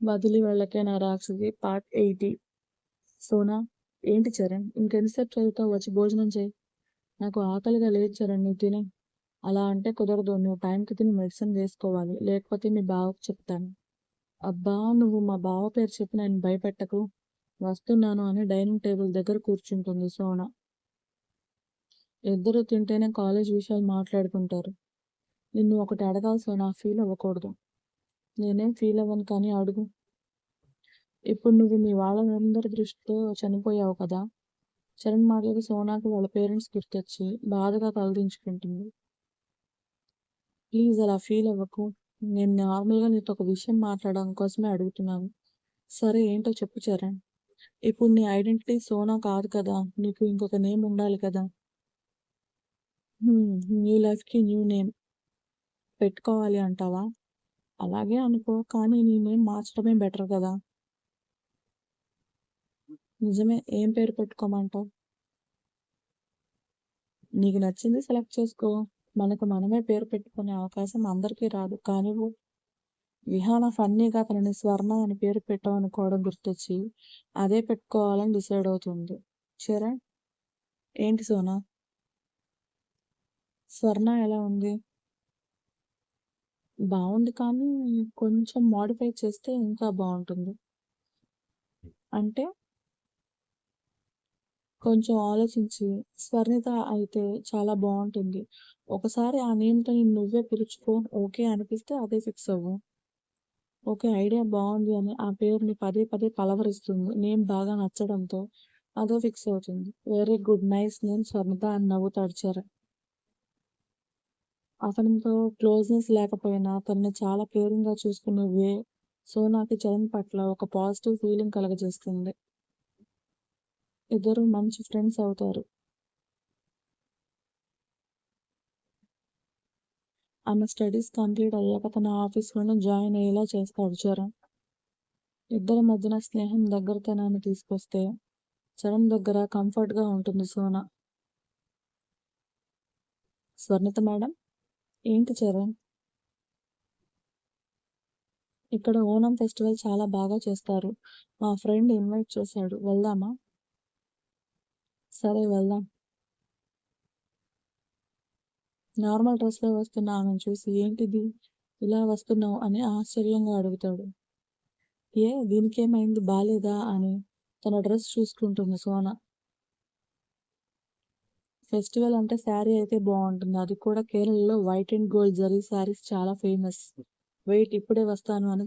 వదిలి వెళ్ళకే నా రాక్షసి పార్ట్ ఎయిటీ. సోనా ఏంటి చరణ్? ఇంకెంతసేపు చదువుతావు? వచ్చి భోజనం చేయి. నాకు ఆకలిగా లేదు చరణ్ నువ్వు తినే. అలా అంటే కుదరదు. నువ్వు టైంకి తిని మెడిసిన్ వేసుకోవాలి. లేకపోతే మీ బావకు చెప్తాను. అబ్బా నువ్వు మా బావ పేరు చెప్పి నేను భయపెట్టకు. వస్తున్నాను అని డైనింగ్ టేబుల్ దగ్గర కూర్చుంటుంది సోనా. ఇద్దరు తింటేనే కాలేజ్ విషయాలు మాట్లాడుకుంటారు. నిన్ను ఒకటి అడగాల్సిన ఫీల్ అవ్వకూడదు. నేనేం ఫీల్ అవ్వను కానీ అడుగు. ఇప్పుడు నువ్వు మీ వాళ్ళందరి దృష్టిలో చనిపోయావు కదా? చరణ్ మాటలకు సోనాకి వాళ్ళ పేరెంట్స్ గుర్తొచ్చి బాధగా తలదించుకుంటుంది ప్లీజ్ అలా ఫీల్ అవ్వకు. నేను నార్మల్గా నీతో ఒక విషయం మాట్లాడడం కోసమే అడుగుతున్నాను. సరే ఏంటో చెప్పు చరణ్ ఇప్పుడు నీ ఐడెంటిటీ సోనా కాదు కదా? నీకు ఇంకొక నేమ్ ఉండాలి కదా? న్యూ లైఫ్కి న్యూ నేమ్ పెట్టుకోవాలి అంటావా? అలాగే అనుకో కానీ నేనేం మార్చడమే బెటర్ కదా. నిజమే ఏం పేరు పెట్టుకోమంటావు? నీకు నచ్చింది సెలెక్ట్ చేసుకో. మనకు మనమే పేరు పెట్టుకునే అవకాశం అందరికీ రాదు. కానీ విహాన ఫన్నీగా తనని స్వర్ణ అని పేరు పెట్టామనుకోవడం గుర్తొచ్చి అదే పెట్టుకోవాలని డిసైడ్ అవుతుంది. చరణ్ ఏంటి సోనా? స్వర్ణ ఎలా ఉంది? బాగుంది కానీ కొంచెం మోడిఫై చేస్తే ఇంకా బాగుంటుంది. అంటే కొంచెం ఆలోచించి స్వర్ణిత అయితే చాలా బాగుంటుంది. ఒకసారి ఆ నేమ్తో నేను నువ్వే పిలుచుకో ఓకే అనిపిస్తే అదే ఫిక్స్ అవ్వు. ఓకే ఐడియా బాగుంది అని ఆ పేరుని పదే పదే పలవరిస్తుంది నేమ్ బాగా నచ్చడంతో అదే ఫిక్స్ అవుతుంది. Very good nice name Swarnitha అని నవ్వుతాడు చరణ్. అతనితో క్లోజ్నెస్ లేకపోయినా తనని చాలా కేరింగ్గా చూసుకునే వే సోనాకి చరణ్ పట్ల ఒక పాజిటివ్ ఫీలింగ్ కలగజేస్తుంది. ఇద్దరు మంచి ఫ్రెండ్స్ అవుతారు. ఆమె స్టడీస్ కంప్లీట్ అయ్యాక తన ఆఫీస్లోనే జాయిన్ అయ్యేలా చేస్తాడు చరణ్. ఇద్దరి మధ్యన స్నేహం దగ్గరతనాన్ని తీసుకొస్తే చరణ్ దగ్గర కంఫర్ట్గా ఉంటుంది సోనా. స్వర్ణిత మేడం. ఏంటి చరణ్? ఇక్కడ ఓనం ఫెస్టివల్ చాలా బాగా చేస్తారు. మా ఫ్రెండ్ ఇన్వైట్ చేశాడు. వెళ్దామా? సరే వెళ్దాం. నార్మల్ డ్రెస్లో వస్తున్న ఆమెను చూసి ఏంటిది? ఇలా వస్తున్నావు? అని ఆశ్చర్యంగా అడుగుతాడు. ఏ దీనికేమైంది? బాలేదా? అని తన డ్రెస్ చూసుకుంటుంది సోనా. ఫెస్టివల్ అంటే శారీ అయితే బాగుంటుంది. అది కూడా కేరళలో white and gold zari saris చాలా ఫేమస్. వెయిట్ ఇప్పుడే వస్తాను అని